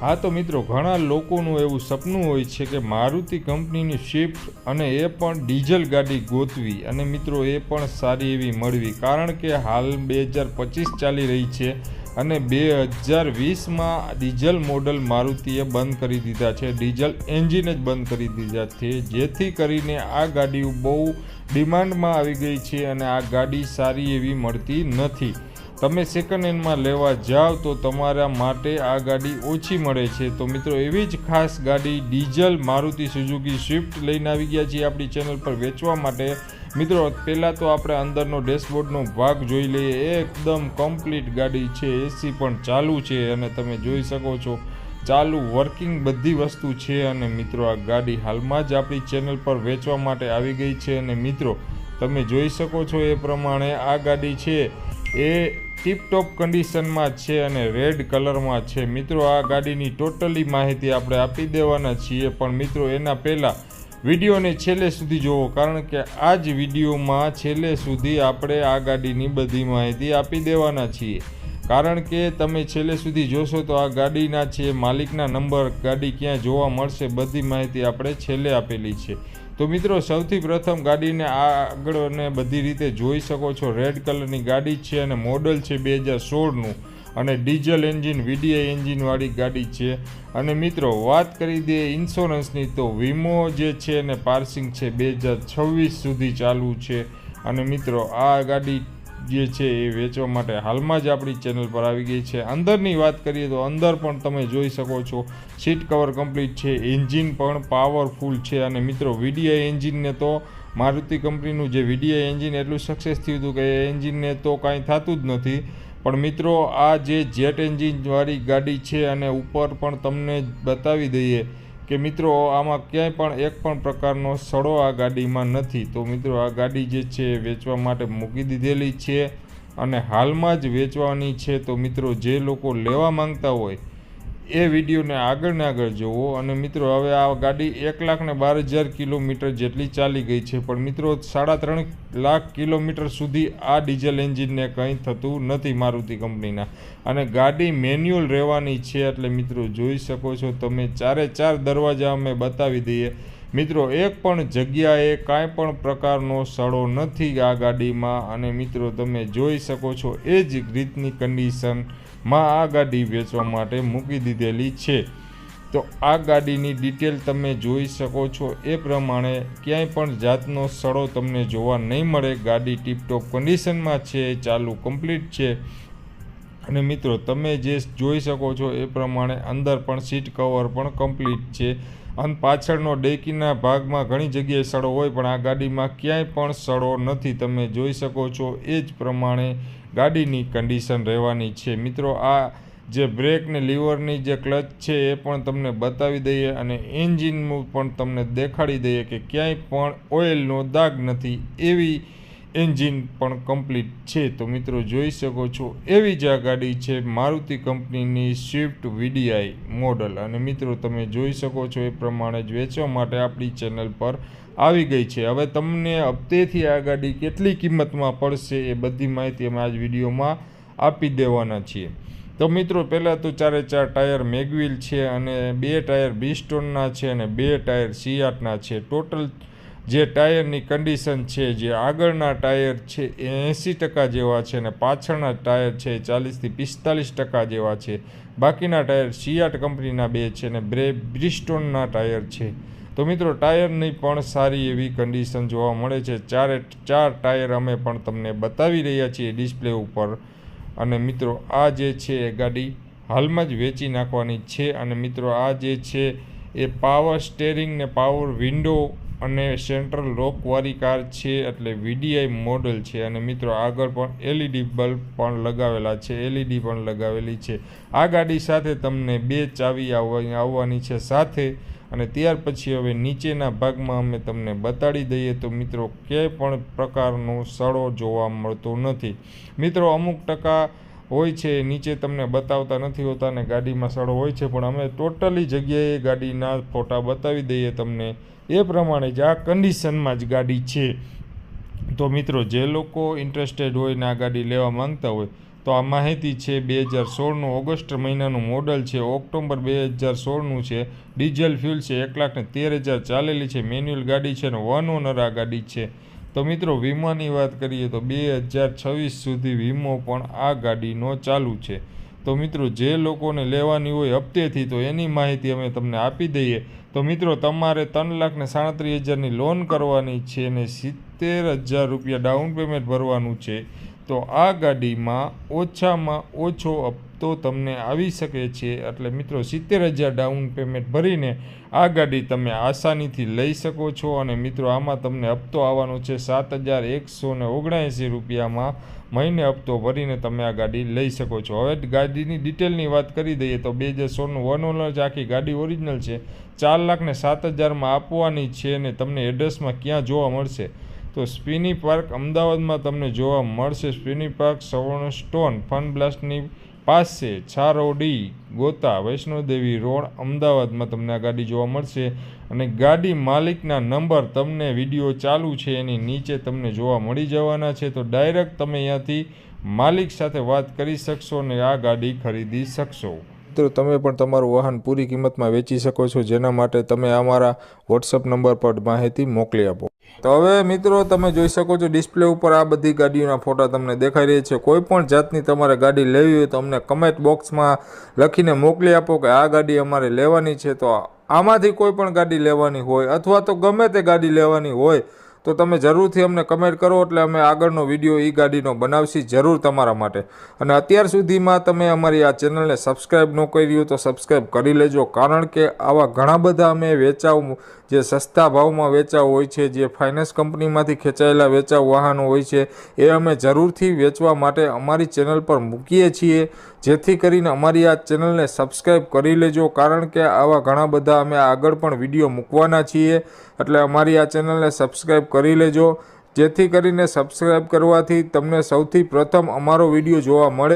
હા તો મિત્રો, ઘણા લોકોનું એવું સપનું હોય છે કે મારુતિ કંપનીની સ્વિફ્ટ અને એ પણ ડીઝલ ગાડી ગોતવી. અને મિત્રો, એ પણ સારી એવી મળવી. કારણ કે હાલ બે હજાર પચીસ ચાલી રહી છે અને બે હજાર વીસમાં ડીઝલ મોડલ મારુતિએ બંધ કરી દીધા છે. ડીઝલ એન્જિન જ બંધ કરી દીધા છે. જેથી કરીને આ ગાડીઓ બહુ ડિમાન્ડમાં આવી ગઈ છે અને આ ગાડી સારી એવી મળતી નથી. તમે સેકન્ડ હેન્ડમાં લેવા જાઓ તો તમારા માટે આ ગાડી ઓછી મળે છે. તો મિત્રો, એવી જ ખાસ ગાડી ડીઝલ મારુતિ સુઝુકી સ્વિફ્ટ લઈને આવી ગયા છીએ આપણી ચેનલ પર વેચવા માટે. મિત્રો, પહેલાં તો આપણે અંદરનો ડેશબોર્ડનો ભાગ જોઈ લઈએ. એકદમ કમ્પ્લીટ ગાડી છે. એસી પણ ચાલુ છે અને તમે જોઈ શકો છો, ચાલુ વર્કિંગ બધી વસ્તુ છે અને મિત્રો, આ ગાડી હાલમાં જ આપણી ચેનલ પર વેચવા માટે આવી ગઈ છે. અને મિત્રો, તમે જોઈ શકો છો એ પ્રમાણે આ ગાડી છે. એ ટીપટોપ કન્ડિશનમાં છે અને રેડ કલરમાં છે. મિત્રો, આ ગાડીની ટોટલી માહિતી આપણે આપી દેવાના છીએ, પણ મિત્રો, એના પહેલાં વિડીયોને છેલ્લે સુધી જોવો, કારણ કે આ જ વિડીયોમાં છેલ્લે સુધી આપણે આ ગાડીની બધી માહિતી આપી દેવાના છીએ. કારણ કે તમે છેલ્લે સુધી જોશો તો આ ગાડીના છે માલિકના નંબર ગાડી ક્યાં જોવા મળશે બધી માહિતી આપણે છેલ્લે આપેલી છે. તો મિત્રો, સૌથી પ્રથમ ગાડીને આગળ અને બધી રીતે જોઈ શકો છો. રેડ કલરની ગાડી છે અને મોડલ છે બે હજાર સોળનું અને ડીઝલ એન્જિન વીડીઆઈ એન્જિનવાળી ગાડી છે. અને મિત્રો, વાત કરી દઈએ ઇન્સ્યોરન્સની તો વીમો જે છે અને પાર્સિંગ છે બે હજાર છવ્વીસ સુધી ચાલુ છે. અને મિત્રો, આ ગાડી જે છે એ વેચવા માટે હાલમાં જ આપણી ચેનલ પર આવી ગઈ છે. અંદરની વાત કરીએ તો અંદર પણ તમે જોઈ શકો છો. સીટ કવર કમ્પ્લીટ છે. એન્જિન પણ પાવરફુલ છે. અને મિત્રો, વીડીઆઈ એન્જિનને તો મારુતિ કંપનીનું જે વીડીઆઈ એન્જિન એટલું સક્સેસ થયું હતું કે એ એન્જિનને તો કાંઈ થતું જ નથી. પણ મિત્રો, આ જે જેટ એન્જિનવાળી ગાડી છે અને ઉપર પણ તમને બતાવી દઈએ કે મિત્રો, આમાં ક્યાંય પણ એક પણ પ્રકારનો સડો આ ગાડીમાં નથી. તો મિત્રો, આ ગાડી જે છે વેચવા માટે મૂકી દીધેલી છે અને હાલમાં જ વેચવાની છે. તો મિત્રો, જે લોકો લેવા માંગતા હોય એ વિડીયોને આગળ ને આગળ જોવો. અને મિત્રો, હવે આ ગાડી એક લાખ ને બાર હજાર કિલોમીટર જેટલી ચાલી ગઈ છે. પણ મિત્રો, સાડા ત્રણ લાખ કિલોમીટર સુધી આ ડીઝલ એન્જિનને કંઈ થતું નથી મારુતિ કંપનીના. અને ગાડી મેન્યુઅલ રહેવાની છે એટલે મિત્રો, જોઈ શકો છો, તમે ચારે ચાર દરવાજા અમે બતાવી દઈએ. મિત્રો, એક પણ જગ્યાએ કાંઈ પણ પ્રકારનો સડો નથી આ ગાડીમાં અને મિત્રો, તમે જોઈ શકો છો એ જ રીતની કન્ડિશનમાં આ ગાડી વેચવા માટે મૂકી દીધેલી છે. તો આ ગાડીની ડિટેલ તમે જોઈ શકો છો. એ પ્રમાણે ક્યાંય પણ જાતનો સડો તમને જોવા નહીં મળે. ગાડી ટીપટોપ કન્ડિશનમાં છે, ચાલુ કમ્પ્લીટ છે. અને મિત્રો, તમે જે જોઈ શકો છો એ પ્રમાણે અંદર પણ સીટ કવર પણ કમ્પ્લીટ છે. અને પાછળનો ડેકીના ભાગમાં ઘણી જગ્યાએ સડો હોય, પણ આ ગાડીમાં ક્યાંય પણ સડો નથી. તમે જોઈ શકો છો એ જ પ્રમાણે ગાડીની કન્ડિશન રહેવાની છે. મિત્રો, આ જે બ્રેક ને લીવરની જે ક્લચ છે એ પણ તમને બતાવી દઈએ અને એન્જિનનું પણ તમને દેખાડી દઈએ કે ક્યાંય પણ ઓઇલનો દાગ નથી. એવી એન્જિન પણ કમ્પ્લીટ છે. તો મિત્રો જોઈ શકો છો, એવી જ આ ગાડી છે મારુતિ કંપનીની સ્વિફ્ટ વીડીઆઈ મોડલ. અને મિત્રો તમે જોઈ શકો છો એ પ્રમાણે જ વેચવા માટે આપણી ચેનલ પર આવી ગઈ છે. હવે તમને હપ્તેથી આ ગાડી કેટલી કિંમતમાં પડશે એ બધી માહિતી અમે આજ વિડીયોમાં આપી દેવાના છીએ. તો મિત્રો પહેલાં તો ચારે ચાર ટાયર મેગવિલ છે અને બે ટાયર બીસ્ટોનના છે અને બે ટાયર સીઆટના છે. ટોટલ જે ટાયરની કન્ડિશન છે, જે આગળના ટાયર છે એ એંસી ટકા જેવા છે અને પાછળના ટાયર છે એ ચાલીસથી પિસ્તાલીસ ટકા જેવા છે. બાકીના ટાયર સિયાટ કંપનીના બે છે અને બ્રે બ્રિસ્ટોનના ટાયર છે. તો મિત્રો, ટાયરની પણ સારી એવી કન્ડિશન જોવા મળે છે. ચારે, ચાર ટાયર અમે પણ તમને બતાવી રહ્યા છીએ ડિસ્પ્લે ઉપર. અને મિત્રો, આ જે છે એ ગાડી હાલમાં જ વેચી નાખવાની છે અને મિત્રો, આ જે છે એ પાવર સ્ટેરિંગ ને પાવર વિન્ડો અને સેન્ટ્રલ લોકવાળી કાર છે એટલે વીડીઆઈ મોડલ છે. અને મિત્રો આગળ પણ એલઈડી બલ્બ પણ લગાવેલા છે. એલઈડી પણ લગાવેલી છે. આ ગાડી સાથે તમને બે ચાવી આવવાની છે સાથે. અને ત્યાર પછી હવે નીચેના ભાગમાં અમે તમને બતાડી દઈએ તો મિત્રો ક્યાંય પણ પ્રકારનો સડો જોવા મળતો નથી. મિત્રો અમુક ટકા હોય છે, નીચે તમને બતાવતા નથી હોતા ને ગાડીમાં સડો હોય છે. પણ અમે ટોટલી જગ્યાએ ગાડીના ફોટા બતાવી દઈએ તમને. એ પ્રમાણે જ આ કન્ડિશનમાં જ ગાડી છે. તો મિત્રો, જે લોકો ઇન્ટરેસ્ટેડ હોય ને આ ગાડી લેવા માંગતા હોય, તો આ માહિતી છે બે હજાર સોળનું ઓગસ્ટ મહિનાનું મોડલ છે, ઓક્ટોબર બે હજાર સોળનું છે, ડીઝલ ફ્યુલ છે, એક લાખ ને તેર હજાર ચાલેલી છે, મેન્યુઅલ ગાડી છે અને વન ઓનર આ ગાડી છે. તો મિત્રો, વીમાની વાત કરીએ તો બે હજાર છવ્વીસ સુધી વીમો પણ આ ગાડીનો ચાલુ છે. તો મિત્રો, જે લોકોને લેવાની હોય હપ્તેથી, તો એની માહિતી અમે તમને આપી દઈએ. તો મિત્રો, તમારે ત્રણ લાખ ને સાડત્રીસ હજારની લોન કરવાની છે અને સિત્તેર હજાર રૂપિયા ડાઉન પેમેન્ટ ભરવાનું છે. તો આ ગાડીમાં ઓછામાં ઓછો હપ્તો તમને આવી શકે છે. એટલે મિત્રો, સિત્તેર હજાર ડાઉન પેમેન્ટ ભરીને આ ગાડી તમે આસાનીથી લઈ શકો છો અને મિત્રો, આમાં તમને હપ્તો આવવાનો છે સાત હજાર એકસો ને ઓગણએંસી રૂપિયામાં. મહિને હપ્તો ભરીને તમે આ ગાડી લઈ શકો છો. હવે ગાડીની ડિટેલની વાત કરી દઈએ તો બે હજાર સોળનું વન ઓનર જ આખી ગાડી ઓરિજિનલ છે. ચાર લાખને સાત હજારમાં આપવાની છે અને તમને એડ્રેસમાં ક્યાં જોવા મળશે? તો સ્પિની પાર્ક અમદાવાદમાં તમને જોવા મળશે. સ્પિની પાર્ક સવર્ણ સ્ટોન, ફન બ્લાસ્ટની પાસે છારોડી ગોતા વૈષ્ણોદેવી રોડ અમદાવાદમાં તમને આ ગાડી જોવા મળશે અને ગાડી માલિકના નંબર તમને વીડિયો ચાલુ છે એની નીચે તમને જોવા મળી જવાના છે. તો ડાયરેક્ટ તમે અહીંયાથી માલિક સાથે વાત કરી શકશો અને આ ગાડી ખરીદી શકશો. મિત્રો, તમે પણ તમારું વાહન પૂરી કિંમતમાં વેચી શકો છો. જેના માટે તમે અમારા વોટ્સઅપ નંબર પર માહિતી મોકલી આપો. તો હવે મિત્રો તમે જોઈ શકો છો ડિસ્પ્લે ઉપર આ બધી ગાડીઓના ફોટા તમને દેખાઈ રહી છે. કોઈ પણ જાતની તમારે ગાડી લેવી હોય તો અમને કમેન્ટ બોક્સમાં લખીને મોકલી આપો કે આ ગાડી અમારે લેવાની છે. તો આમાંથી કોઈ પણ ગાડી લેવાની હોય અથવા તો ગમે તે ગાડી લેવાની હોય તો તમે જરૂરથી અમને કમેન્ટ કરો એટલે અમે આગળનો વીડિયો એ ગાડીનો બનાવશી જરૂર તમારા માટે. અને અત્યાર સુધીમાં તમે અમારી આ ચેનલને સબસ્ક્રાઈબ ન કરી હોય તો સબસ્ક્રાઈબ કરી લેજો. કારણ કે આવા ઘણા બધા અમે વેચાવ, જે સસ્તા ભાવમાં વેચાવ હોય છે, જે ફાઇનાન્સ કંપનીમાંથી ખેંચાયેલા વેચાવ વાહનો હોય છે, એ અમે જરૂરથી વેચવા માટે અમારી ચેનલ પર મૂકીએ છીએ. જેથી કરીને અમારી આ ચેનલને સબસ્ક્રાઈબ કરી લેજો, કારણ કે આવા ઘણા બધા અમે આગળ પણ વીડિયો મૂકવાના છીએ. એટલે અમારી આ ચેનલને સબસ્ક્રાઈબ કરી લેજો. જેથી કરીને સબસ્ક્રાઈબ કરવાથી તમને સૌથી પ્રથમ અમારો વીડિયો જોવા મળે.